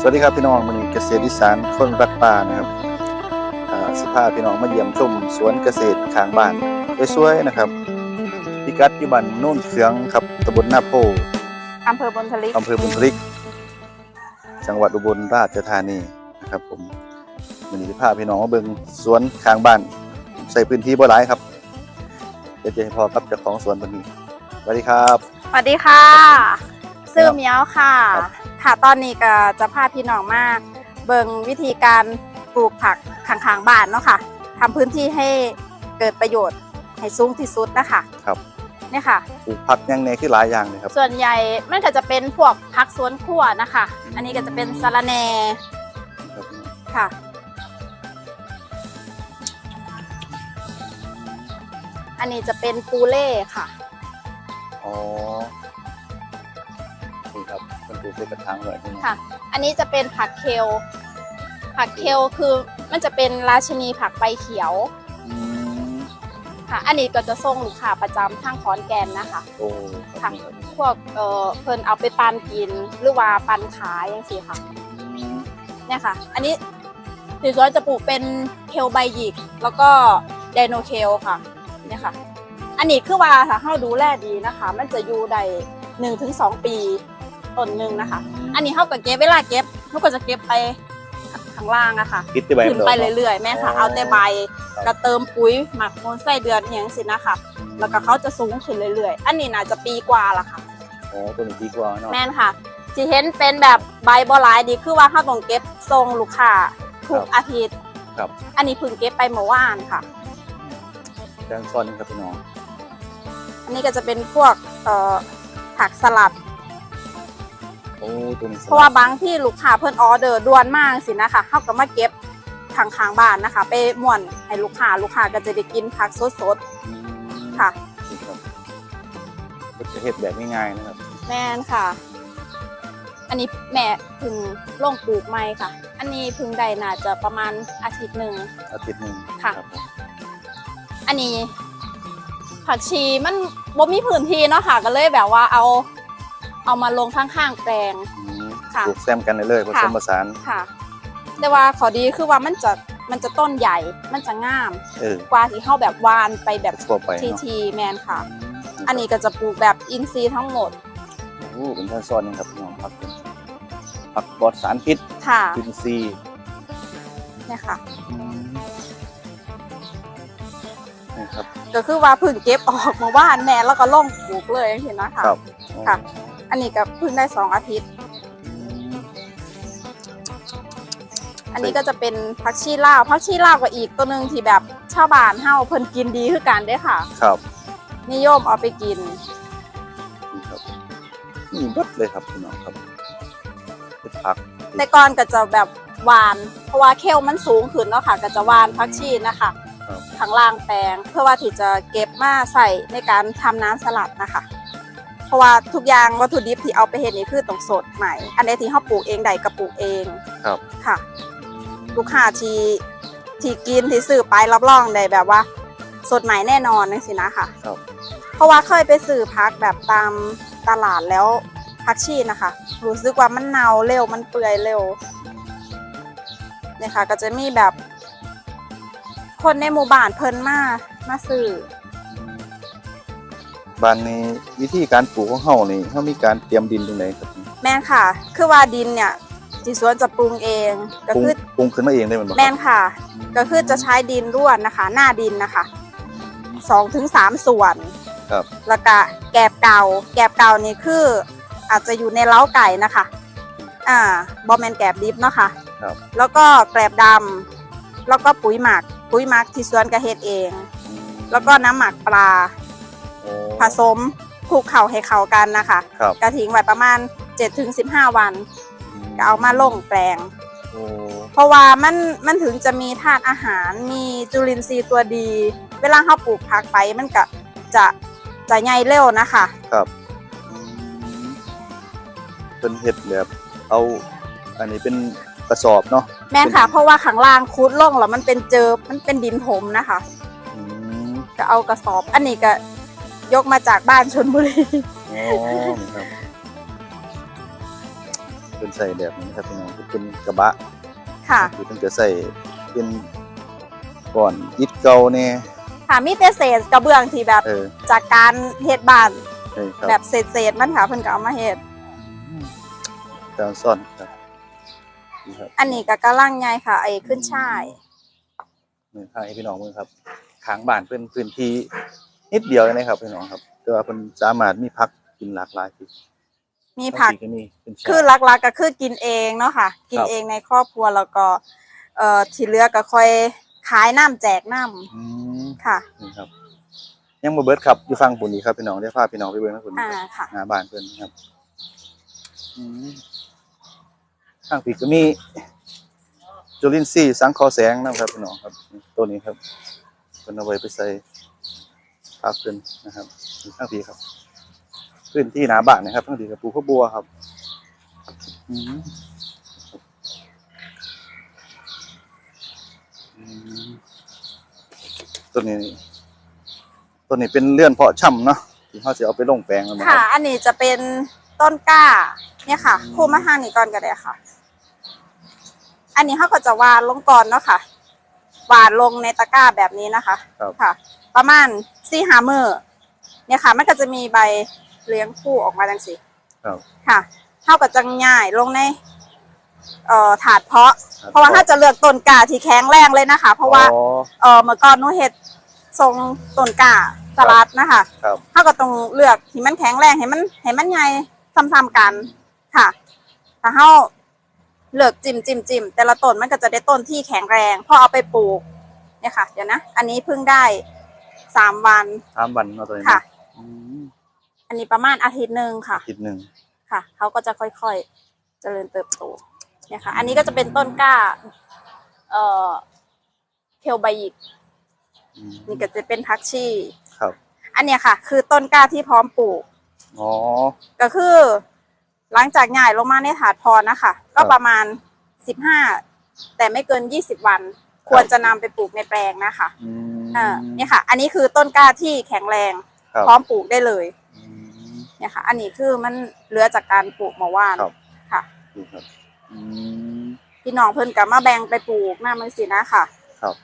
สวัสดีครับพี่น้องมันเกษตรอีสานคนรักป่านะครับอ่าสิพาพี่น้องมาเยี่ยมชมสวนเกษตรข้างบ้านสวยๆนะครับพิกัดอยู่บ้านโน่นเขืองครับตำบลนาโพอำเภอบนทลิกอำเภอบุญทลิก จังหวัดอุบลราชธานีนะครับผมมันสิพาพี่น้องมาเบิ่งสวนข้างบ้าน ใส่พื้นที่บ่หลายครับเดี๋ยวจะให้พอกับเจ้าของสวนวันนี้สวัสดีครับสวัสดีค่ะ ซื้อเหมียวค่ะ ครับค่ะตอนนี้ก็จะพาพี่น้องมาเบิ่งวิธีการปลูกผักข้างๆบ้านเนาะค่ะทำพื้นที่ให้เกิดประโยชน์ให้สูงที่สุดนะคะครับ เนี่ยค่ะ ปลูกผักยังไงคือหลายอย่างเลยครับ ส่วนใหญ่มันก็จะเป็นพวกผักสวนครัวนะคะ อันนี้ก็จะเป็นสะระแหน่ค่ะ อันนี้จะเป็นปูเล่ค่ะ อ๋อนี่ครับ มันปลูกเป็นกระถางเลยนี่ค่ะ อันนี้จะเป็นผักเคล ผักเคลคือมันจะเป็นราชินีผักใบเขียวอืมค่ะ อันนี้ก็จะส่งลูกค้าประจำทางขอนแก่นนะคะ โอ้คค่ะรับนี่ครับพวกเอ่อเพิ่นเอาไปปันกินหรือว่าปันขายอย่างสีค่ะอืมเนี่ยค่ะ อันนี้สีสวนจะปลูกเป็นเคลใบหยิก แล้วก็ไดโนเคลค่ะ เนี่ยค่ะ อันนี้คือว่าถ้าเราดูแลดีนะคะ มันจะอยู่ได้หนึ่งถึงสองปี ต้นหนึ่งนะคะ อันนี้เขาก็เก็บเวลาเก็บเขาก็จะเก็บไปข้างล่างอะค่ะคิดได้ใบขึ้นไปเรื่อยๆแม่ค่ะอ๋อเอาแต่ใบครับก็เติมปุ๋ยหมักมูลไส้เดือนอย่างนี้สินะคะแล้วก็เขาจะสูงขึ้นเรื่อยๆ อันนี้น่าจะปีกว่าละค่ะโอ้ตัวนี้ดีกว่าเนาะแม่นค่ะที่เห็นเป็นแบบใบบอลายดีคือว่าเขาต้องเก็บทรงลูกค้าทุกอาทิตย์ครับอันนี้เพิ่งเก็บไปเมื่อวานค่ะแดงซ้อนครับพี่น้องอันนี้ก็จะเป็นพวกเอ่อผักสลัด โอ้ตัวนี้เพราะว่าบางที่ลูกค้าเพิ่นออเดอร์ด่วนมากสินะคะเขาก็มาเก็บทางข้างบ้านนะคะ ไปม่วนให้ลูกค้าลูกค้าก็จะได้กินผักสดอืมๆค่ะนี่ครับก็จะเห็ดแบบง่ายๆนะครับ แม่นค่ะ อันนี้แม่เพึ่งลงปลูกใหม่ค่ะ อันนี้เพึ่งได้น่าจะประมาณอาทิตย์หนึ่งอาทิตย์หนึ่งค่ะรับผมอันนี้ผักชีมันบ่มีพื้นที่เนาะค่ะ ก็เลยแบบว่าเอา เอามาลงข้างๆแปลงอืมค่ะปลูกแซมกันเลยๆผสมค่ะผสานค่ะ แต่ว่าขอดีคือว่ามันจะมันจะต้นใหญ่ มันจะงามเออกว่าที่เข้าแบบวานไปแบบทั่วไปทีเนาะทีแมนค่ะ อันนี้ก็จะปลูกแบบอินทรีย์ทั้งหมดโอ้เป็นท่านซ้อนนะครับพี่น้องผักเป็นผักปลอดสารพิษค่ะอินทรีย์เนี่ยค่ะอืมนี่ครับก็คือว่าเพึ่งเก็บออกมาว่านแม่แล้วก็ลงปลูกเลยเห็นไหมคะครับค่ะ อันนี้ก็เพิ่งได้สองอาทิตย์ อันนี้ก็จะเป็นผักชีลาวผักชีลาวก็อีกตัวหนึ่งที่แบบชาวบ้านเฮาเพิ่นกินดีคือกันเด้อค่ะ ครับนิยมเอาไปกิน นี่ครับนี่เบดเลยครับพี่น้องครับเป็นผักแต่ก่อนก็จะแบบหวาน เพราะว่าเคลมันสูงขึ้นเนาะค่ะ ก็จะหวานผักชีนะคะครับ ข้างล่างแปลง เพื่อว่าที่จะเก็บมาใส่ในการทำน้ำสลัดนะคะ เพราะว่าทุกอย่างวัตถุดิบที่เอาไปเห็นนี่คือต้องสดใหม่ อันนี้ที่เขาปลูกเองใดก็ปลูกเองครับ ค่ะ ลูกค้าที่ที่กินที่ซื้อไปรับรองได้แบบว่า สดใหม่แน่นอนนะสินะค่ะครับ เพราะว่าเคยไปซื้อพักแบบตามตลาดแล้วพักชีนะคะ รู้สึกว่ามันเน่าเร็วมันเปื่อยเร็วเนี่ยค่ะ ก็จะมีแบบ คนในหมู่บ้านเพิ่นมามาซื้อ บานนี้วิธีการปลูกของเฮานี่เฮามีการเตรียมดินตรงไหนครับแม่นค่ะ คือว่าดินเนี่ยที่สวนจะปรุงเอง ก็ปรุงคือปรุงขึ้นมาเองได้แมันบ่แม่นค่ะ ก็คือจะใช้ดินร่วนนะคะ หน้าดินนะคะสองถึงสามส่วน ครับ แล้วก็แกบเก่า แกบเก่านี่คือ อาจจะอยู่ในเล้าไก่นะคะ อ่าบอแมนแกบดิบเนาะค่ะครับ แล้วก็แกลบดำแล้วก็ปุ๋ยหมัก ปุ๋ยหมักที่สวนกระเฮ็ดเองอืมแล้วก็น้ำหมักปลาโอ้ ผสมคลุกเข่าให้เข้ากันนะคะครับกระทิ้งไว้ประมาณ 7-15 วัน ก็เอามาลงแปลง โอ้เพราะว่ามันมันถึงจะมีธาตุอาหารมีจุลินทรีย์ตัวดี เวลาเราปลูกผักไปมันก็จะจะใหญ่เร็วนะคะ ครับอืมเป็นเห็ดแบบเอา อันนี้เป็นกระสอบเนาะแม่นค่ะ เพราะว่าข้างล่างคุดลงแล้วมันเป็นเจอมันเป็นดินถมนะคะ อืมก็เอากระสอบ อันนี้ก็ ยกมาจากบ้านชนบุรี อ๋อนี่ครับเป็นใส่แบบนี้นะครับพี่น้องเป็นกระบะค่ะคือเพิ่นจะใส่เป็นก่อนอิฐเก่าแน่ค่ะมีแต่เศษกระเบื้องที่แบบเออจากการเฮ็ดบ้านใช่ครับแบบเศษๆมันค่ะเพิ่นก็เอามาเฮ็ดตามซ่อนครับนี่ครับอันนี้ก็กำลังใหญ่ค่ะ ไอ้ขึ้นช่ายนี่พาให้พี่น้องเบิ่งครับข้างบ้านเป็นพื้นที่ นิดเดียวเลยนะครับพี่น้องครับ แต่ว่าเพิ่นสามารถมีผักกินหลากหลายที่มีผักบางทีก็มีเป็นชาคือหลักๆก็คือกินเองเนาะค่ะ กินครับเองในครอบครัวแล้วก็ เอ่อที่เหลือก็ค่อยขายน้ำแจกน้อืมำค่ะ นี่ครับ ยังบ่เบิดครับอยู่ฟังปุ่นนี้ครับพี่น้องเดี๋ยวพาพี่น้องไปเบิ่งนะปุ่นอ่าค่ะ หน้าบ้านเพิ่นครับอืมข้างปีกก็มีจุลินทรีย์สังเคราะห์แสงนะครับพี่น้องครับ ตัวนี้ครับเพิ่นเอาไว้ไปใส่ ผักเพิ่นนะครับนี่ข้างปีครับ พื้นที่หน้าบ้านนะครับข้างปีกับปลูกข้าวบัวครับอืมอืมตัวนี้ตัวนี้เป็นเลื่อนเพาะช่ำเนาะที่เขาจะเอาไปลงแปลงแล้วมั้งคค่ะรับอันนี้จะเป็นต้นกล้า เนี่ยค่ะพูมาทางนี้ก่อนก็ได้ค่ะ อันนี้เขาก็จะวานลงก่อนเนาะค่ะวานลงในตะกร้าแบบนี้นะคะ ครับค่ะ ประมาณสี่หามือเนี่ยค่ะ มันก็จะมีใบเลี้ยงคู่ออกมาดังสิครับค่ะเท่ากับจังง่ายลงในเอ่อถาดเพาะ เพราะว่าถ้าจะเลือกต้นกล้าที่แข็งแรงเลยนะคะ เพราะว่าอ๋อ เออเมื่อก่อนหนูเฮ็ดทรงต้นกล้าสลัดนะคะครับเขาก็ต้องเลือกที่มันแข็งแรงให้มันให้มันใหญ่ซ้ำๆกันค่ะถ้าเขาเลือกจิ้มจิ้มจิ้มแต่ละต้นมันก็จะได้ต้นที่แข็งแรงพอเอาไปปลูกเนี่ยค่ะ เดี๋ยวนะ อันนี้เพิ่งได้ สามวัน สามวันเนาะตัวนี้ค่ะ อืมอันนี้ประมาณอาทิตย์หนึ่งค่ะ อาทิตย์หนึ่งค่ะเขาก็จะค่อยๆ เจริญเติบโตเนี่ยค่ะ อันนี้ก็จะเป็นต้นกล้า เอ่อเคลไบยิกอืมนี่ก็จะเป็นพักชี ครับอันเนี้ยค่ะ คือต้นกล้าที่พร้อมปลูก อ๋อ ก็คือ หลังจากง่ายลงมาในถาดพรนะคะ ก็ประมาณสิบห้าแต่ไม่เกินยี่สิบวัน ควรจะนำไปปลูกในแปลงนะคะ อืม อ่าเนี่ยค่ะ อันนี้คือต้นกล้าที่แข็งแรงครับ พร้อมปลูกได้เลยอืม เนี่ยค่ะ อันนี้คือมันเหลือจากการปลูกเมาว่านครับ ค่ะ นี่ครับอืมพี่น้องเพิ่นกับมาแบ่งไปปลูกหน้ามันสินะค่ะ ครับ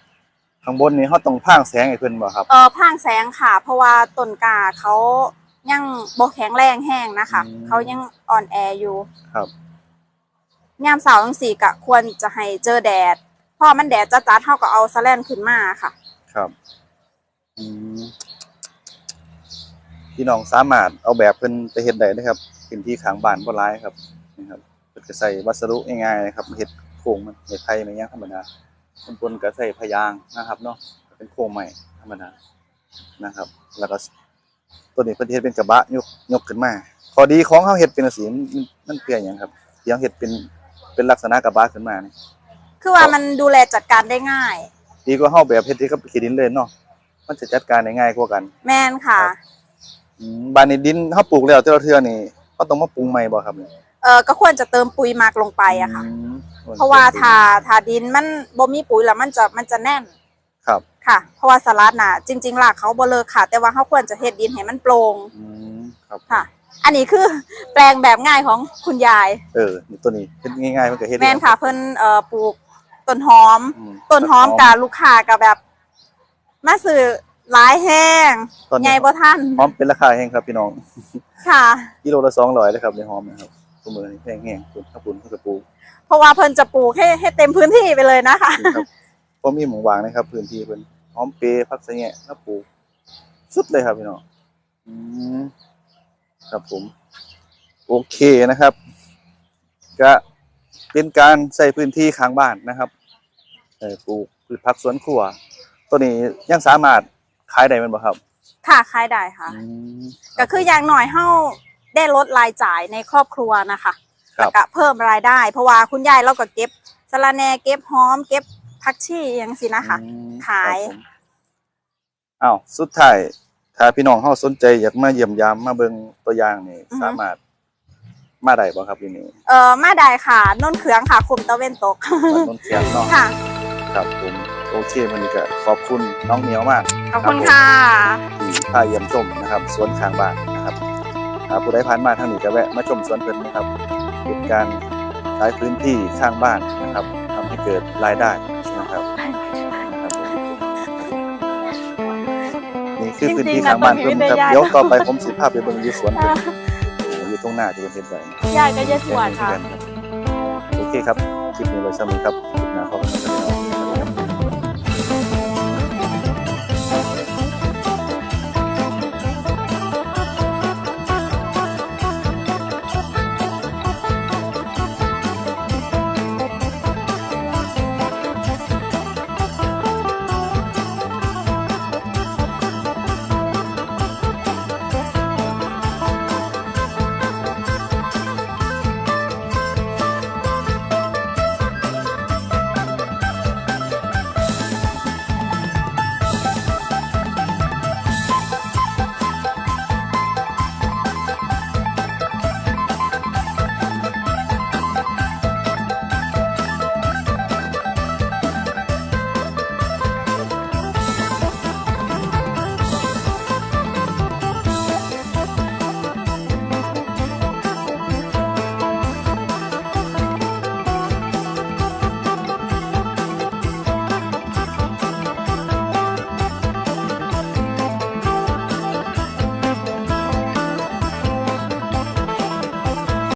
ข้างบนนี้เขาต้องพร่างแสงให้เพิ่นบ่ครับ เออพร่างแสงค่ะ เพราะว่าต้นกาเขายังบ่แข็งแรงแห้งนะคะ อืม เขายังอ่อนแออยู่ครับ ยามเสาร์จังสี่กะควรจะให้เจอแดดเพราะมันแดดจัดๆเท่ากับเอาสแลนขึ้นมาค่ะ ครับอืมพี่น้องสามารถเอาแบบเพิ่นไปเฮ็ดได้นะครับพื้นที่ขางบ้านบ่หลายครับนี่ครับเพิ่นก็ใส่วัสดุง่ายๆนะครับเฮ็ดโครงมันเฮ็ดไผมันยังธรรมดาบางคนก็ใส่พยางนะครับ เนาะเป็นโครงใหม่ธรรมดานะครับ แล้วก็ตัวนี้เพิ่นเฮ็ดเป็นกระบะยกยกขึ้นมาข้อดีของเฮาเฮ็ดเป็นจังซี่มันมันเพื่อหยังครับที่เฮาเฮ็ดเป็นเป็นลักษณะกระบะขึ้นมานี่คือว่ามันดูแลจัดการได้ง่าย ดีกว่าเฮาแบบเฮ็ดที่กับขี้ดินเลยเนาะมันจะจัดการได้ง่ายกว่ากัน แม่นค่ะครับ อืมบ้านนี้ดินเฮาปลูกแล้วแต่ละเทื่อนี่เฮาต้องมาปรุงใหม่บ่ครับนี่เออก็ควรจะเติมปุ๋ยหมักลงไปอะค่ะอืมเพราะว่าถ้าถ้าดินมันบ่มีปุ๋ยแล้วมันจะมันจะแน่นครับค่ะ เพราะว่าสลัดน่ะ จริงๆรากเขาบ่เลิกค่ะ แต่ว่าเขาควรจะเฮ็ดดินให้มันโปร่งอืมครับ ค่ะ อันนี้คือแปลงแบบง่ายของคุณยาย เออนี่ตัวนี้เฮ็ดง่ายๆมันก็เฮ็ดได้แม่นค่ะเพิ่นเอ่อปลูก ต้นหอม อืมต้นหอมกับลูกค้ากับแบบมาซื้อหลายแห้งต้นใหญ่บ่ทันหอมเป็นราคาแพงครับพี่น้อง ค่ะ กิโลละ200เลยครับในหอมนะครับตัวมือนี่แพงแฮงคุณถ้าคุณเพิ่นก็ปลูกเพราะว่าเพิ่นจะปลูกให้ให้เต็มพื้นที่ไปเลยนะคะ นี่ครับบ่มีหม่องวางนะครับพื้นที่เพิ่นหอมเปรย์ผักสะแหน่แล้วปลูกสุดเลยครับพี่น้องอืมครับผม โอเคนะครับ ก็ เป็นการใส่พื้นที่ข้างบ้านนะครับเออปลูกพืชผักสวนครัว ตัวนี้ยังสามารถขายได้แมันบ่ครับ ค่ะขายได้ค่ะอืมก็คืออย่างหน่อยเฮาได้ลดรายจ่ายในครอบครัวนะคะครัแล้วบก็เพิ่มรายได้ เพราะว่าคุณยายเราก็เก็บสะระแหน่เก็บหอม เก็บผักชีอย่างสินะคะอืมขายครับผมอ้าวสุดท้ายถ้าพี่น้องเฮาสนใจอยากมาเยี่ยมยามมาเบิ่งตัวอย่างนี่สามารถ มาได้บ่ครับที่นี่เออมาได้ค่ะนนเขืองค่ะคุมตะเวนตกบ้านโนนเขียงเนาะค่ะครับผมโอเควันนี้ก็ขอบคุณน้องเหมียวมากขอบคุณค่ะ ที่พาเยี่ยมชมนะครับสวนข้างบ้านนะครับถ้าผู้ใดผ่านมาทางนี้ก็แวะมาชมสวนเพิ่นนะครับเป็นการายพื้นที่ข้างบ้านนะครับทำให้เกิดรายได้นะครับนะครับผมนี่คือพื้นที่ข้างบ้านเพิ่มครับ เดี๋ยวต่อไปผมสิภาพไปเบิ่งอยู่สวนเพิ่น อยู่ตรงหน้าที่เพิ่นเฮ็ดไว้นะยายก็จะทวดค่ะ โอเคครับ คลิปนี้ไว้สำหรับครับคลิปหน้าพบกันใหม่ครับ